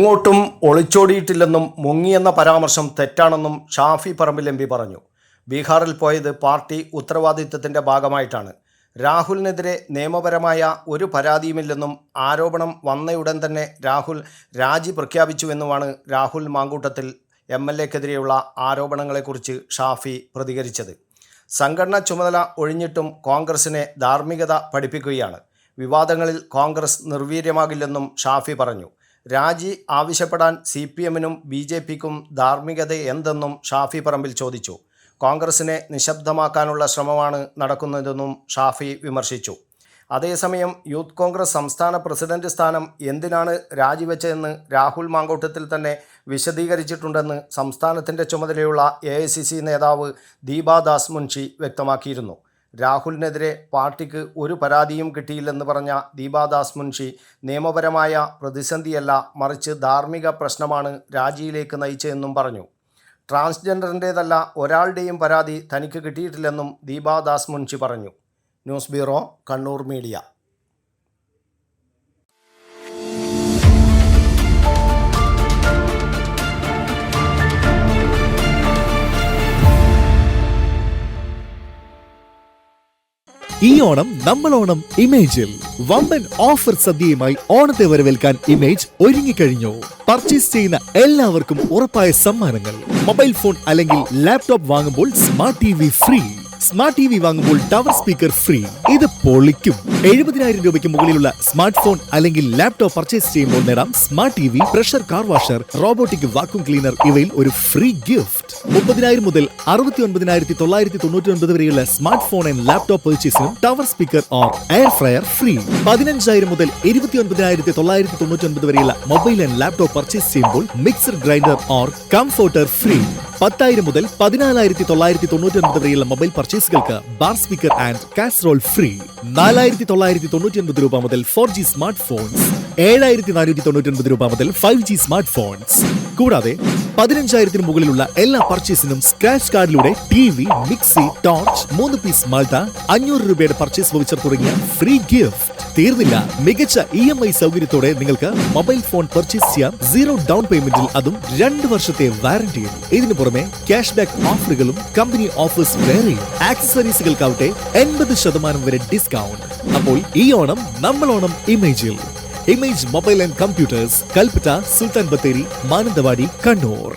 ഇങ്ങോട്ടും ഒളിച്ചോടിയിട്ടില്ലെന്നും മുങ്ങിയെന്ന പരാമർശം തെറ്റാണെന്നും ഷാഫി പറമ്പിൽ എം പറഞ്ഞു. ബീഹാറിൽ പോയത് പാർട്ടി ഉത്തരവാദിത്തത്തിന്റെ ഭാഗമായിട്ടാണ്. രാഹുലിനെതിരെ നിയമപരമായ ഒരു പരാതിയുമില്ലെന്നും ആരോപണം വന്നയുടൻ തന്നെ രാഹുൽ രാജി പ്രഖ്യാപിച്ചുവെന്നുമാണ് രാഹുൽ മാങ്കൂട്ടത്തിൽ എം എൽ എക്കെതിരെയുള്ള ആരോപണങ്ങളെക്കുറിച്ച് ഷാഫി പ്രതികരിച്ചത്. സംഘടനാ ചുമതല ഒഴിഞ്ഞിട്ടും കോൺഗ്രസിനെ ധാർമ്മികത പഠിപ്പിക്കുകയാണ്. വിവാദങ്ങളിൽ കോൺഗ്രസ് നിർവീര്യമാകില്ലെന്നും ഷാഫി പറഞ്ഞു. രാജി ആവശ്യപ്പെടാൻ സി പി എമ്മിനും ബി ജെ പിക്കും ധാർമ്മികത എന്തെന്നും ഷാഫി പറമ്പിൽ ചോദിച്ചു. കോൺഗ്രസിനെ നിശബ്ദമാക്കാനുള്ള ശ്രമമാണ് നടക്കുന്നതെന്നും ഷാഫി വിമർശിച്ചു. അതേസമയം യൂത്ത് കോൺഗ്രസ് സംസ്ഥാന പ്രസിഡന്റ് സ്ഥാനം എന്തിനാണ് രാജിവെച്ചതെന്ന് രാഹുൽ മാങ്കോട്ടത്തിൽ തന്നെ വിശദീകരിച്ചിട്ടുണ്ടെന്ന് സംസ്ഥാനത്തിന്റെ ചുമതലയുള്ള എ നേതാവ് ദീപാദാസ് മുൻഷി വ്യക്തമാക്കിയിരുന്നു. രാഹുലിനെതിരെ പാർട്ടിക്ക് ഒരു പരാതിയും കിട്ടിയില്ലെന്ന് പറഞ്ഞ ദീപാദാസ് മുൻഷി നിയമപരമായ പ്രതിസന്ധിയല്ല മറിച്ച് ധാർമ്മിക പ്രശ്നമാണ് രാജിയിലേക്ക് നയിച്ചതെന്നും പറഞ്ഞു. ട്രാൻസ്ജെൻഡറിന്റേതല്ല ഒരാളുടെയും പരാതി തനിക്ക് കിട്ടിയിട്ടില്ലെന്നും ദീപാദാസ് മുൻഷി പറഞ്ഞു. News bureau Kannur media. ഈ ഓണം നമ്മൾ ഓണം ഇമേജിൽ. വമ്പൻ ഓഫർ സദ്യയുമായി ഓണത്തെ വരവേൽക്കാൻ ഇമേജ് ഒരുങ്ങിക്കഴിഞ്ഞു. പർച്ചേസ് ചെയ്യുന്ന എല്ലാവർക്കും ഉറപ്പായ സമ്മാനങ്ങൾ. മൊബൈൽ ഫോൺ അല്ലെങ്കിൽ ലാപ്ടോപ്പ് വാങ്ങുമ്പോൾ smart T V free. Smart T V വാങ്ങുമ്പോൾ ടവർ സ്പീക്കർ ഫ്രീ. ഇത് പൊളിക്കും. എഴുപതിനായിരം രൂപയ്ക്ക് മുകളിലുള്ള സ്മാർട്ട് ഫോൺ അല്ലെങ്കിൽ ലാപ്ടോപ്പ് പർച്ചേസ് ചെയ്യുമ്പോൾ നേടാം smart T V pressure car washer robotic vacuum cleaner ഇവയിൽ ഒരു ഫ്രീ ഗിഫ്റ്റ് മുപ്പതിനായിരം മുതൽ അറുപത്തി ഒൻപതിനായിരത്തി തൊള്ളായിരത്തി തൊണ്ണൂറ്റി ഒൻപത് വരെയുള്ള smart phone and laptop പെർച്ചേസിനും tower speaker or air fryer free പതിനഞ്ചായിരം മുതൽ ഇരുപത്തി ഒൻപതിനായിരത്തി തൊള്ളായിരത്തി തൊണ്ണൂറ്റി ഒൻപത് വരെയുള്ള മൊബൈൽ ആൻഡ് ലാപ്ടോപ്പ് പർച്ചേസ് ചെയ്യുമ്പോൾ mixer grinder or comforter free പത്തായിരം മുതൽ പതിനാലായിരത്തി തൊള്ളായിരത്തി തൊണ്ണൂറ്റി ഒൻപത് വരെയുള്ള mobile പർച്ചേസുകൾക്ക് bar speaker and casserole free നാലായിരത്തി തൊള്ളായിരത്തി തൊണ്ണൂറ്റി ഒൻപത് രൂപ മുതൽ ഫോർ ജി സ്മാർട്ട് ഫോൺസ് ഏഴായിരത്തി നാനൂറ്റി തൊണ്ണൂറ്റി ഒൻപത് രൂപ മുതൽ ഫൈവ് ജി സ്മാർട്ട് ഫോൺസ് കൂടാതെ പതിനഞ്ചായിരത്തിന് മുകളിലുള്ള എല്ലാ പർച്ചേസിനും സ്ക്രാച്ച് കാർഡിലൂടെ ടി വി മിക്സി ടോർച്ച് മൂന്ന് പീസ് മാൾട്ട അഞ്ഞൂറ് രൂപയുടെ പർച്ചേസ് വൗച്ചർ തുടങ്ങിയ ഫ്രീ ഗിഫ്റ്റ് തീർന്നില്ല. മികച്ച ഇ എം ഐ സൗകര്യത്തോടെ നിങ്ങൾക്ക് മൊബൈൽ ഫോൺ പർച്ചേസ് ചെയ്യാം. സീറോ ഡൗൺ പേയ്മെന്റിൽ അതും രണ്ട് വർഷത്തെ വാറന്റിയും ഇതിനു പുറമെ ക്യാഷ് ബാക്ക് ഓഫറുകളും കമ്പനി ഓഫേഴ്സ് വേറെയും ആക്സസറീസുകൾക്കാവട്ടെ എൺപത് ശതമാനം വരെ ഡിസ്കൗണ്ട് അപ്പോൾ ഈ ഓണം നമ്മൾ Onam ഇമേജിൽ image mobile and computers Kalpetta Sultan Bathery Mananthavady Kannur